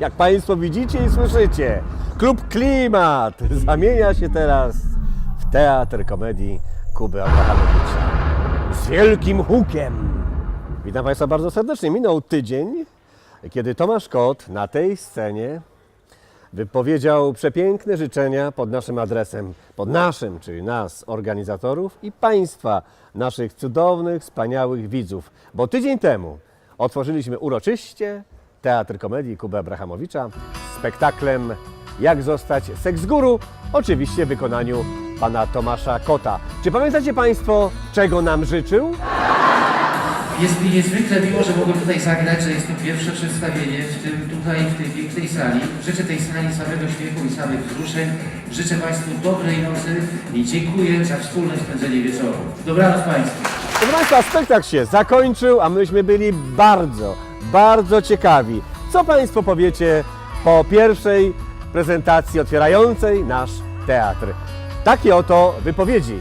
Jak Państwo widzicie i słyszycie, klub Klimat zamienia się teraz w teatr komedii Kuby Abrahamowicza. Z wielkim hukiem. Witam Państwa bardzo serdecznie. Minął tydzień, kiedy Tomasz Kot na tej scenie wypowiedział przepiękne życzenia pod naszym adresem, pod naszym, czyli nas, organizatorów i Państwa, naszych cudownych, wspaniałych widzów. Bo tydzień temu otworzyliśmy uroczyście Teatr Komedii Kuby Abrahamowicza spektaklem Jak zostać seks guru, oczywiście w wykonaniu pana Tomasza Kota. Czy pamiętacie Państwo, czego nam życzył? Jest mi niezwykle miło, że mogłem tutaj zagrać, że jest to pierwsze przedstawienie w tym, tutaj, w tej pięknej sali. Życzę tej sali samego śmiechu i samych wzruszeń. Życzę Państwu dobrej nocy i dziękuję za wspólne spędzenie wieczoru. Dobranoc Państwu. Proszę Państwa, spektakl się zakończył, a myśmy byli bardzo, bardzo ciekawi. Co Państwo powiecie po pierwszej prezentacji otwierającej nasz teatr? Takie oto wypowiedzi.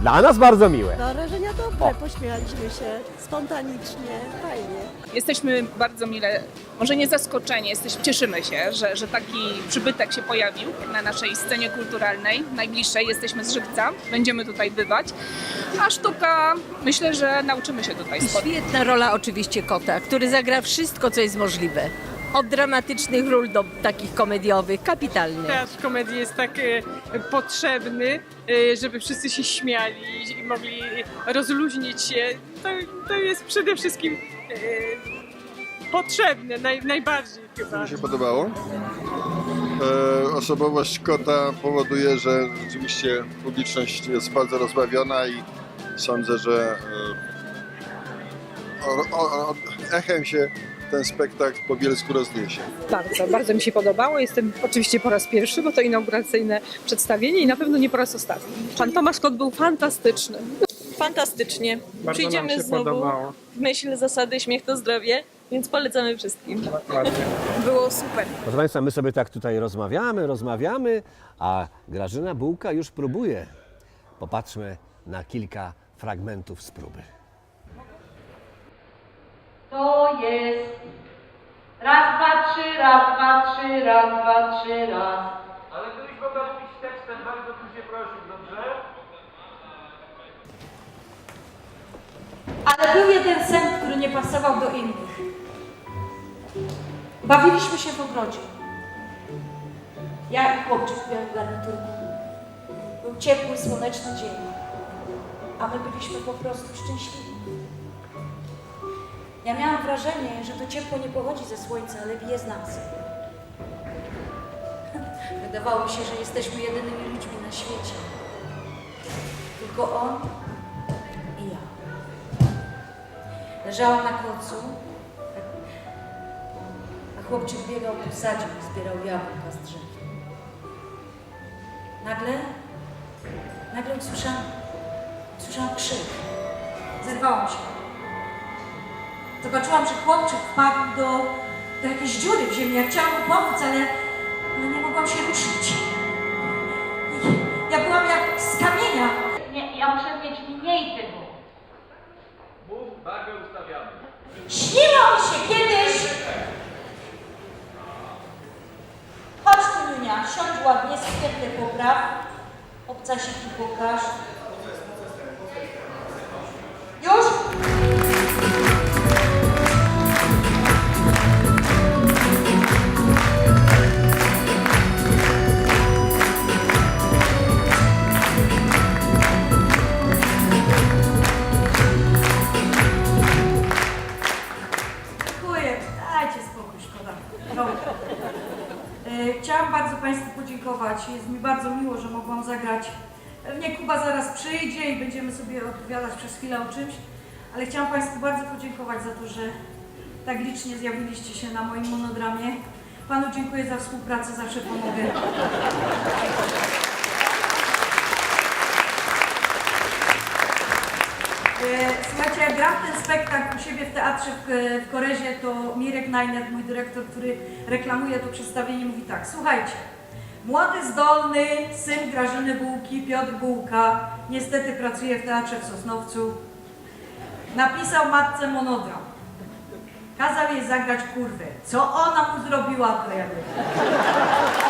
Dla nas bardzo miłe. No, wrażenia dobre, pośmialiśmy się spontanicznie, fajnie. Jesteśmy bardzo mile, może nie zaskoczeni, jesteśmy, cieszymy się, że, że taki przybytek się pojawił na naszej scenie kulturalnej, najbliższej. Jesteśmy z Żywca, będziemy tutaj bywać. A sztuka, myślę, że nauczymy się tutaj sporo. Świetna rola oczywiście kota, który zagra wszystko, co jest możliwe. Od dramatycznych ról do takich komediowych, kapitalny. Teatr komedii jest tak e, potrzebny, e, żeby wszyscy się śmiali i mogli rozluźnić się. To, to jest przede wszystkim e, potrzebne, naj, najbardziej chyba. mi się podobało. E, osobowość kota powoduje, że rzeczywiście publiczność jest bardzo rozbawiona i sądzę, że e, o, o, o, echem się ten spektakl po Bielsku rozniesie. Bardzo, bardzo mi się podobało. Jestem oczywiście po raz pierwszy, bo to inauguracyjne przedstawienie i na pewno nie po raz ostatni. Pan Tomasz Kot był fantastyczny. Fantastycznie. Przyjdziemy znowu w myśl zasady śmiech to zdrowie, więc polecamy wszystkim. Było super. Proszę Państwa, my sobie tak tutaj rozmawiamy, rozmawiamy, a Grażyna Bułka już próbuje. Popatrzmy na kilka fragmentów z próby. To jest raz, dwa, trzy, raz, dwa, trzy, raz, dwa, trzy, raz. Ale gdybyś mogła mówić tekstem, bardzo bym się prosił, dobrze? Ale był jeden sen, który nie pasował do innych. Bawiliśmy się w ogrodzie. Ja i chłopczyk w białym garniturku. Był ciepły, słoneczny dzień. A my byliśmy po prostu szczęśliwi. Ja miałam wrażenie, że to ciepło nie pochodzi ze słońca, ale bije z nas. Wydawało mi się, że jesteśmy jedynymi ludźmi na świecie. Tylko on i ja. Leżałam na kocu, a chłopczyk biegał po sadzie i zbierał jabłka z drzew. Nagle, nagle usłyszałam, usłyszałam krzyk. Zerwałam się. Zobaczyłam, że chłopczyk wpadł do, do jakiejś dziury w ziemi. Ja chciałam mu pomóc, ale, ale nie mogłam się ruszyć. I ja byłam jak z kamienia. Nie, ja muszę mieć mniej tego. Mów, barwę ustawiamy. Śniło mi się kiedyś. Chodź tu, Niunia, siądź ładnie, sukienkę popraw. Obcasiki pokaż. Chciałam bardzo Państwu podziękować. Jest mi bardzo miło, że mogłam zagrać. Pewnie Kuba zaraz przyjdzie i będziemy sobie opowiadać przez chwilę o czymś, ale chciałam Państwu bardzo podziękować za to, że tak licznie zjawiliście się na moim monodramie. Panu dziękuję za współpracę, zawsze pomogę. Słuchajcie, jak gram ten spektakl u siebie w teatrze w, w Korezie, to Mirek Najner, mój dyrektor, który reklamuje to przedstawienie, mówi tak, słuchajcie, młody, zdolny syn Grażyny Bułki, Piotr Bułka, niestety pracuje w teatrze w Sosnowcu, napisał matce monodram. Kazał jej zagrać kurwę. Co ona mu zrobiła, to ja wiem.